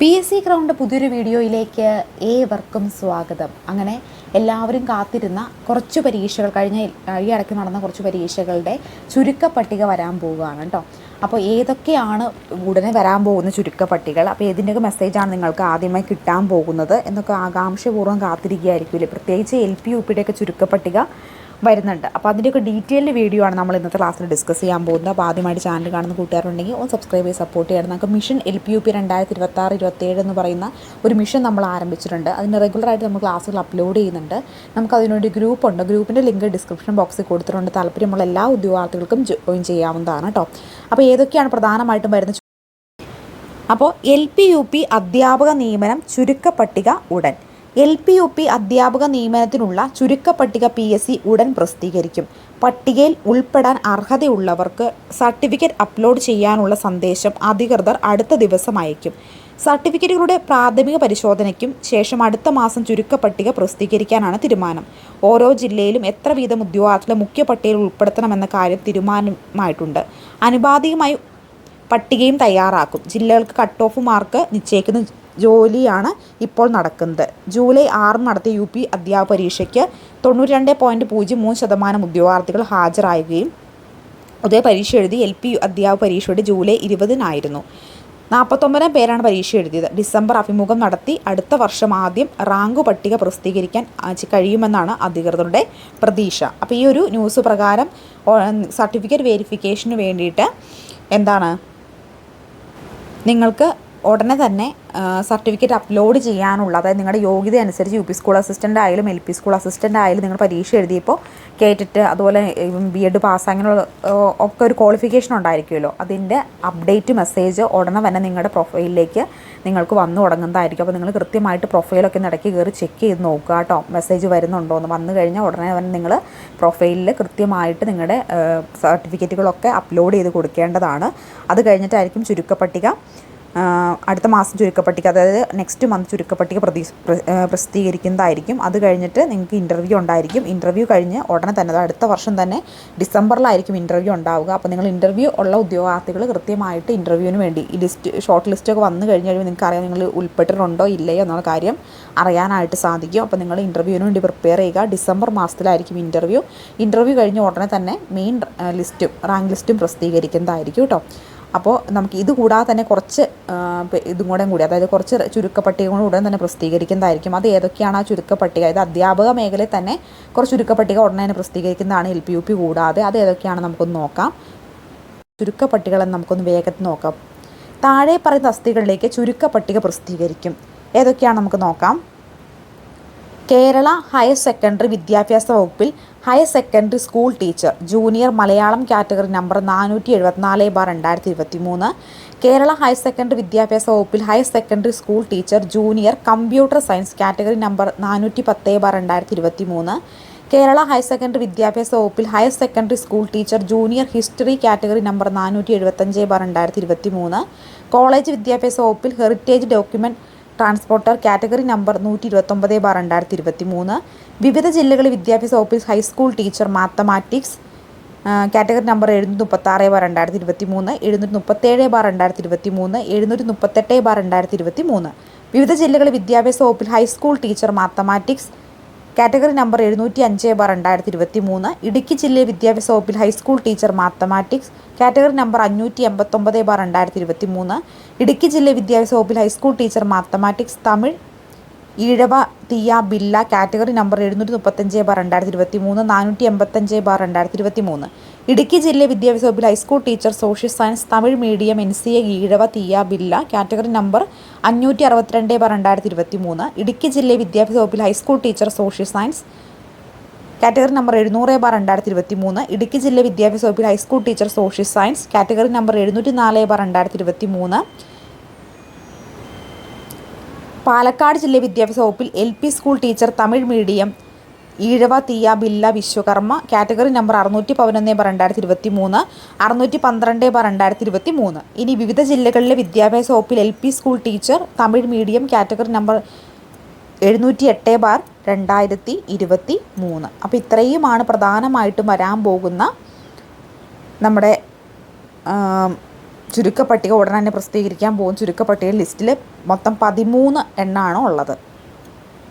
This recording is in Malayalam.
പി എസ് സി ക്രൗണ്ട് പുതിയൊരു വീഡിയോയിലേക്ക് ഏവർക്കും സ്വാഗതം. അങ്ങനെ എല്ലാവരും കാത്തിരുന്ന കുറച്ച് പരീക്ഷകൾ കഴിഞ്ഞ ഈ ഇടയ്ക്ക് നടന്ന കുറച്ച് പരീക്ഷകളുടെ ചുരുക്കപ്പട്ടിക വരാൻ പോവുകയാണ് കേട്ടോ അപ്പോൾ ഏതൊക്കെയാണ് ഉടനെ വരാൻ പോകുന്ന ചുരുക്കപ്പട്ടികൾ അപ്പോൾ ഏതിന്റെയൊക്കെ മെസ്സേജാണ് നിങ്ങൾക്ക് ആദ്യമായി കിട്ടാൻ പോകുന്നത്? എന്നൊക്കെ ആകാംക്ഷപൂർവം കാത്തിരിക്കുകയായിരിക്കില്ലേ പ്രത്യേകിച്ച് എൽ പി യു പിയുടെയൊക്കെ ചുരുക്കപ്പട്ടിക വരുന്നുണ്ട്. അപ്പോൾ അതിന്റെയൊക്കെ ഡീറ്റെയിൽഡ് വീഡിയോ ആണ് നമ്മൾ ഇന്നത്തെ ക്ലാസ്സിൽ ഡിസ്കസ് ചെയ്യാൻ പോകുന്നത്. അപ്പോൾ ആദ്യമായിട്ട് ചാനൽ കാണുന്ന കൂട്ടുകാരുണ്ടെങ്കിൽ ഒന്ന് സബ്സ്ക്രൈബ് ചെയ്ത് സപ്പോർട്ട് ചെയ്യണം. നമുക്ക് mission L P U P രണ്ടായിരത്തി ഇരുപത്താറ് ഇരുപത്തേഴ് എന്ന് പറയുന്ന ഒരു മിഷൻ നമ്മൾ ആരംഭിച്ചിട്ടുണ്ട്. അതിന് റെഗുലറായിട്ട് നമ്മൾ ക്ലാസ്സുകൾ അപ്ലോഡ് ചെയ്യുന്നുണ്ട്. നമുക്ക് അതിനുവേണ്ടി ഗ്രൂപ്പ് ഉണ്ട്. ഗ്രൂപ്പിന്റെ ലിങ്ക് ഡിസ്ക്രിപ്ഷൻ ബോക്സിൽ കൊടുത്തിട്ടുണ്ട്. താല്പര്യമുള്ള എല്ലാ ഉദ്യോഗാർത്ഥികൾക്കും ജോയിൻ ചെയ്യാവുന്നതാണ് കേട്ടോ അപ്പോൾ ഏതൊക്കെയാണ് പ്രധാനമായിട്ടും വരുന്ന അപ്പോൾ എൽ പി യു പി അധ്യാപക നിയമനം ചുരുക്കപ്പട്ടിക ഉടൻ. എൽ പി യു പി അധ്യാപക നിയമനത്തിനുള്ള ചുരുക്കപ്പട്ടിക പി എസ് സി ഉടൻ പ്രസിദ്ധീകരിക്കും. പട്ടികയിൽ ഉൾപ്പെടാൻ അർഹതയുള്ളവർക്ക് സർട്ടിഫിക്കറ്റ് അപ്ലോഡ് ചെയ്യാനുള്ള സന്ദേശം അധികൃതർ അടുത്ത ദിവസം അയക്കും. സർട്ടിഫിക്കറ്റുകളുടെ പ്രാഥമിക പരിശോധനയ്ക്കും ശേഷം അടുത്ത മാസം ചുരുക്കപ്പട്ടിക പ്രസിദ്ധീകരിക്കാനാണ് തീരുമാനം. ഓരോ ജില്ലയിലും എത്ര വീതം ഉദ്യോഗാർത്ഥികളെ മുഖ്യ പട്ടികയിൽ ഉൾപ്പെടുത്തണമെന്ന കാര്യം തീരുമാനമായിട്ടുണ്ട്. അനുപാതികമായി പട്ടികയും തയ്യാറാക്കും. ജില്ലകൾക്ക് കട്ട് ഓഫ് മാർക്ക് നിശ്ചയിക്കുന്ന ജോലിയാണ് ഇപ്പോൾ നടക്കുന്നത്. ജൂലൈ ആറിന് നടത്തിയ യു പി അധ്യാപക പരീക്ഷയ്ക്ക് തൊണ്ണൂറ്റി രണ്ട് പോയിന്റ് പൂജ്യം മൂന്ന് ശതമാനം ഉദ്യോഗാർത്ഥികൾ ഹാജരാകുകയും അതേ പരീക്ഷ എഴുതി എൽ പി അധ്യാപക പരീക്ഷയുടെ ജൂലൈ ഇരുപതിനായിരുന്നു. നാൽപ്പത്തൊമ്പതാം പേരാണ് പരീക്ഷ എഴുതിയത്. ഡിസംബർ അഭിമുഖം നടത്തി അടുത്ത വർഷം ആദ്യം റാങ്ക് പട്ടിക പ്രസിദ്ധീകരിക്കാൻ കഴിയുമെന്നാണ് അധികൃതരുടെ പ്രതീക്ഷ. അപ്പോൾ ഈ ഒരു ന്യൂസ് പ്രകാരം സർട്ടിഫിക്കറ്റ് വെരിഫിക്കേഷന് വേണ്ടിയിട്ട് എന്താണ്? നിങ്ങൾക്ക് ഉടനെ തന്നെ സർട്ടിഫിക്കറ്റ് അപ്ലോഡ് ചെയ്യാനുള്ള അതായത് നിങ്ങളുടെ യോഗ്യത അനുസരിച്ച് യു പി സ്കൂൾ അസിസ്റ്റന്റ് ആയാലും എൽ പി സ്കൂൾ അസിസ്റ്റന്റ് ആയാലും നിങ്ങൾ പരീക്ഷ എഴുതിയപ്പോൾ കേട്ടിട്ട് അതുപോലെ ബി എഡ് പാസ് അങ്ങനെയുള്ള ഒക്കെ ഒരു ക്വാളിഫിക്കേഷൻ ഉണ്ടായിരിക്കുമല്ലോ. അതിന്റെ അപ്ഡേറ്റ് മെസ്സേജ് ഉടനെ തന്നെ നിങ്ങളുടെ പ്രൊഫൈലിലേക്ക് നിങ്ങൾക്ക് വന്നു തുടങ്ങുന്നതായിരിക്കും. അപ്പോൾ നിങ്ങൾ കൃത്യമായിട്ട് പ്രൊഫൈലൊക്കെ ഇടയ്ക്ക് കയറി ചെക്ക് ചെയ്ത് നോക്കുക കേട്ടോ മെസ്സേജ് വരുന്നുണ്ടോ എന്ന്. വന്നു കഴിഞ്ഞാൽ ഉടനെ തന്നെ നിങ്ങൾ പ്രൊഫൈലിൽ കൃത്യമായിട്ട് നിങ്ങളുടെ സർട്ടിഫിക്കറ്റുകളൊക്കെ അപ്ലോഡ് ചെയ്ത് കൊടുക്കേണ്ടതാണ്. അത് കഴിഞ്ഞിട്ടായിരിക്കും ചുരുക്കപ്പട്ടിക. അടുത്ത മാസം ചുരുക്കപ്പട്ടിക അതായത് നെക്സ്റ്റ് മന്ത് ചുരുക്കപ്പട്ടിക പ്രതി പ്രസിദ്ധീകരിക്കുന്നതായിരിക്കും. അത് കഴിഞ്ഞിട്ട് നിങ്ങൾക്ക് ഇന്റർവ്യൂ ഉണ്ടായിരിക്കും. ഇന്റർവ്യൂ കഴിഞ്ഞ് ഉടനെ തന്നെ അടുത്ത വർഷം തന്നെ ഡിസംബറിലായിരിക്കും ഇന്റർവ്യൂ ഉണ്ടാവുക. അപ്പോൾ നിങ്ങൾ ഇന്റർവ്യൂ ഉള്ള ഉദ്യോഗാർത്ഥികൾ കൃത്യമായിട്ട് ഇന്റർവ്യൂവിന് വേണ്ടി ഈ ലിസ്റ്റ് ഷോർട്ട് ലിസ്റ്റ് ഒക്കെ വന്നു കഴിഞ്ഞ് കഴിയുമ്പോൾ നിങ്ങൾക്ക് അറിയാം നിങ്ങൾ ഉൾപ്പെട്ടിട്ടുണ്ടോ ഇല്ലയോ എന്നുള്ള കാര്യം അറിയാനായിട്ട് സാധിക്കും. അപ്പോൾ നിങ്ങൾ ഇന്റർവ്യൂവിന് വേണ്ടി പ്രിപ്പയർ ചെയ്യുക. ഡിസംബർ മാസത്തിലായിരിക്കും ഇന്റർവ്യൂ ഇന്റർവ്യൂ കഴിഞ്ഞ് ഉടനെ തന്നെ മെയിൻ ലിസ്റ്റും റാങ്ക് ലിസ്റ്റും പ്രസിദ്ധീകരിക്കുന്നതായിരിക്കും കേട്ടോ അപ്പോൾ നമുക്ക് ഇത് കൂടാതെ തന്നെ കുറച്ച് ഇതും കൂടെ കൂടി അതായത് കുറച്ച് ചുരുക്കപ്പട്ടികകൾ ഉടൻ തന്നെ പ്രസിദ്ധീകരിക്കുന്നതായിരിക്കും. അത് ഏതൊക്കെയാണ് ആ ചുരുക്കപ്പട്ടിക? ഇത് അധ്യാപക മേഖലയിൽ തന്നെ കുറച്ച് ചുരുക്കപ്പട്ടിക ഉടനെ തന്നെ പ്രസിദ്ധീകരിക്കുന്നതാണ് എൽ പി യു പി കൂടാതെ. അത് ഏതൊക്കെയാണ് നമുക്കൊന്ന് നോക്കാം. ചുരുക്കപ്പട്ടികളെന്ന് നമുക്കൊന്ന് വേഗത്തിൽ നോക്കാം. താഴെ പറയുന്ന തസ്തികളിലേക്ക് ചുരുക്കപ്പട്ടിക പ്രസിദ്ധീകരിക്കും. ഏതൊക്കെയാണ് നമുക്ക് നോക്കാം. കേരള ഹയർ സെക്കൻഡറി വിദ്യാഭ്യാസ വകുപ്പിൽ higher secondary school teacher junior Malayalam category number നാനൂറ്റി എഴുപത്തിനാല് ബാർ രണ്ടായിരത്തി ഇരുപത്തി മൂന്ന് കേരള ഹയർ സെക്കൻഡറി വിദ്യാഭ്യാസ വകുപ്പിൽ higher secondary school teacher junior computer science category number നാനൂറ്റി പത്ത് ബാർ രണ്ടായിരത്തി ഇരുപത്തി മൂന്ന് കേരള ഹയർ സെക്കൻഡറി വിദ്യാഭ്യാസ വകുപ്പിൽ higher secondary school teacher junior history category number നാനൂറ്റി എഴുപത്തഞ്ച് ബാർ രണ്ടായിരത്തി ഇരുപത്തി മൂന്ന് കോളേജ് വിദ്യാഭ്യാസ വകുപ്പിൽ heritage document transporter category number നൂറ്റി ഇരുപത്തൊമ്പത് ബാർ രണ്ടായിരത്തി ഇരുപത്തി മൂന്ന് വിവിധ ജില്ലകളിൽ വിദ്യാഭ്യാസ office high school teacher mathematics category number എഴുന്നൂറ്റി മുപ്പത്താറ് ബാർ രണ്ടായിരത്തി ഇരുപത്തി മൂന്ന് എഴുന്നൂറ്റി മുപ്പത്തേഴ് ബാർ രണ്ടായിരത്തി ഇരുപത്തി മൂന്ന് എഴുന്നൂറ്റി മുപ്പത്തെട്ട് ബാർ രണ്ടായിരത്തി ഇരുപത്തി മൂന്ന് വിവിധ ജില്ലകളിൽ വിദ്യാഭ്യാസ വകുപ്പിൽ high school teacher mathematics category number എഴുന്നൂറ്റി അഞ്ച് ബാർ രണ്ടായിരത്തി ഇരുപത്തി മൂന്ന് ഇടുക്കി ജില്ലയിലെ വിദ്യാഭ്യാസ വകുപ്പിൽ high school teacher mathematics. Category number അഞ്ഞൂറ്റി എൺപത്തൊമ്പത് ബാർ രണ്ടായിരത്തി ഇരുപത്തി മൂന്ന് ഇടുക്കി ജില്ലയിലെ വിദ്യാഭ്യാസ വകുപ്പിൽ high school teacher mathematics. Tamil Ezhava Thiyya ബില്ല കാറ്റഗറി നമ്പർ എഴുന്നൂറ്റി മുപ്പത്തഞ്ച് ബാർ രണ്ടായിരത്തി ഇരുപത്തി മൂന്ന് നാനൂറ്റി എൺപത്തഞ്ച് ബാർ രണ്ടായിരത്തി ഇരുപത്തി മൂന്ന് ഇടുക്കി ജില്ലയിലെ വിദ്യാഭ്യാസ വകുപ്പിൽ high school teacher social science Tamil medium N C A Ezhava Thiyya Billa category number അഞ്ഞൂറ്റി അറുപത്തിരണ്ട് ബാർ രണ്ടായിരത്തി ഇരുപത്തി മൂന്ന് ഇടുക്കി ജില്ലയിലെ വിദ്യാഭ്യാസ വകുപ്പിൽ high school teacher social science category number എഴുന്നൂറ് ബാർ രണ്ടായിരത്തി ഇരുപത്തി മൂന്ന് ഇടുക്കി ജില്ലയിലെ വിദ്യാഭ്യാസ വകുപ്പിൽ high school teacher social science category number എഴുന്നൂറ്റി നാല് ബാർ രണ്ടായിരത്തി ഇരുപത്തി മൂന്ന് പാലക്കാട് ജില്ലയിലെ വിദ്യാഭ്യാസ വകുപ്പിൽ L P school teacher Tamil medium Ezhava Thiyya ബില്ല വിശ്വകർമ്മ കാറ്റഗറി നമ്പർ അറുന്നൂറ്റി പതിനൊന്ന് ബാർ രണ്ടായിരത്തി ഇരുപത്തി മൂന്ന് അറുന്നൂറ്റി പന്ത്രണ്ട് ബാർ രണ്ടായിരത്തി ഇരുപത്തി മൂന്ന് ഇനി വിവിധ ജില്ലകളിലെ വിദ്യാഭ്യാസ വകുപ്പിൽ L P school teacher Tamil medium category number എഴുന്നൂറ്റി എട്ട് ബാർ രണ്ടായിരത്തി ഇരുപത്തി മൂന്ന് അപ്പോൾ ഇത്രയുമാണ് പ്രധാനമായിട്ടും വരാൻ പോകുന്ന നമ്മുടെ ചുരുക്കപ്പട്ടിക ഉടനെ തന്നെ പ്രസിദ്ധീകരിക്കാൻ പോകും. ചുരുക്കപ്പട്ടിക ലിസ്റ്റിൽ മൊത്തം പതിമൂന്ന് എണ്ണമാണ് ഉള്ളത്.